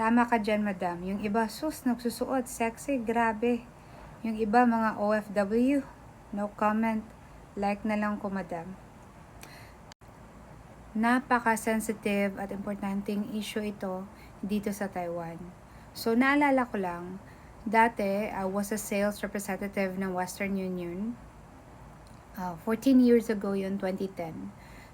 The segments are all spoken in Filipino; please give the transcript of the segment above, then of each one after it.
Tama ka dyan, madam. Yung iba, sus, nagsusuot, sexy, grabe. Yung iba, mga OFW, no comment. Like na lang ko, madam. Napaka-sensitive at importanteng issue ito dito sa Taiwan. So, naalala ko lang, dati, I was a sales representative ng Western Union. Uh, 14 years ago yun, 2010.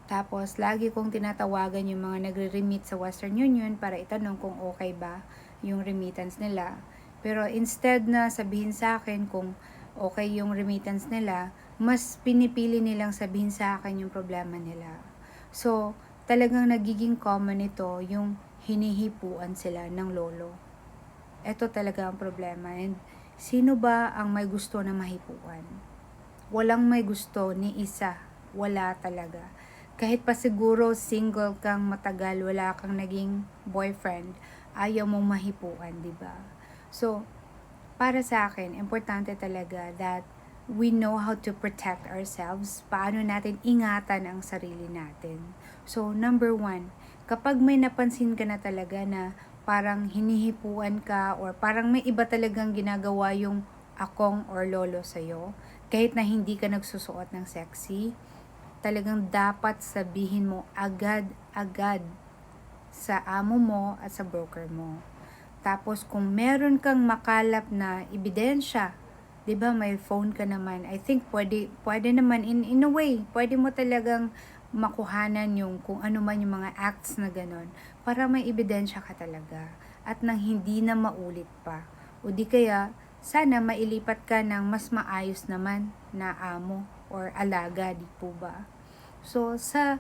Tapos, lagi kong tinatawagan yung mga nagre-remit sa Western Union para itanong kung okay ba yung remittance nila. Pero instead na sabihin sa akin kung okay yung remittance nila, mas pinipili nilang sabihin sa akin yung problema nila. So, talagang nagiging common ito yung hinihipuan sila ng lolo. Ito talaga ang problema. And sino ba ang may gusto na mahipuan? Walang may gusto ni isa. Wala talaga kahit pa siguro single kang matagal, wala kang naging boyfriend, ayaw mong mahipuan, di ba? So, para sa akin, importante talaga that we know how to protect ourselves, paano natin ingatan ang sarili natin. So, number one, kapag may napansin ka na talaga na parang hinihipuan ka or parang may iba talagang ginagawa yung akong or lolo sa'yo, kahit na hindi ka nagsusuot ng sexy, talagang dapat sabihin mo agad-agad sa amo mo at sa broker mo. Tapos kung meron kang makalap na ebidensya, 'di ba may phone ka naman, I think pwede pwede naman in in a way, pwede mo talagang makuhanan yung kung ano man yung mga acts na ganon para may ebidensya ka talaga at nang hindi na maulit pa. O di kaya sana mailipat ka ng mas maayos naman na amo or alaga, di po ba? So, sa,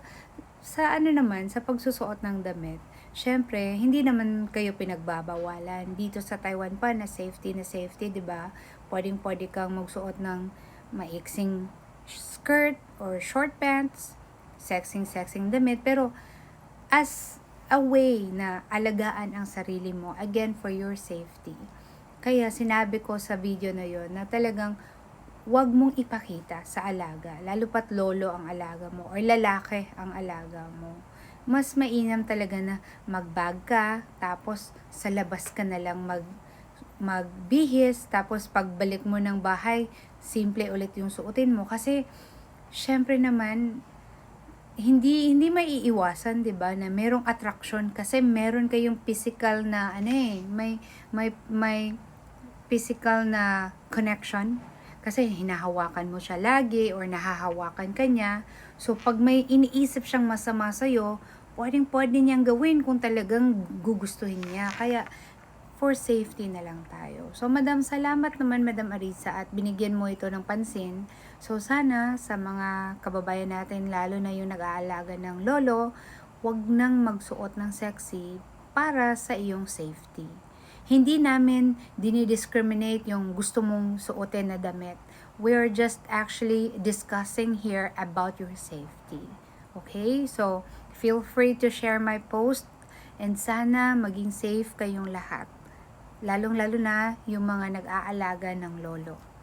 sa ano naman, sa pagsusuot ng damit, syempre, hindi naman kayo pinagbabawalan. Dito sa Taiwan pa, na safety na safety, di ba? Pwedeng pwede kang magsuot ng maiksing skirt or short pants, sexing-sexing damit, pero as a way na alagaan ang sarili mo, again, for your safety. Kaya sinabi ko sa video na yon na talagang wag mong ipakita sa alaga, lalo pat lolo ang alaga mo or lalaki ang alaga mo. Mas mainam talaga na magbag ka, tapos sa labas ka na lang mag magbihis, tapos pagbalik mo ng bahay, simple ulit yung suotin mo. Kasi, syempre naman, hindi hindi maiiwasan 'di ba na merong attraction kasi meron kayong physical na ano eh may may may physical na connection kasi hinahawakan mo siya lagi or nahahawakan ka niya. So, pag may iniisip siyang masama sa'yo, pwedeng pwede niyang gawin kung talagang gugustuhin niya. Kaya, for safety na lang tayo. So, Madam, salamat naman, Madam Arisa, at binigyan mo ito ng pansin. So, sana sa mga kababayan natin, lalo na yung nag-aalaga ng lolo, wag nang magsuot ng sexy para sa iyong safety hindi namin dinidiscriminate yung gusto mong suotin na damit. We're just actually discussing here about your safety. Okay? So, feel free to share my post and sana maging safe kayong lahat. Lalong-lalo na yung mga nag-aalaga ng lolo.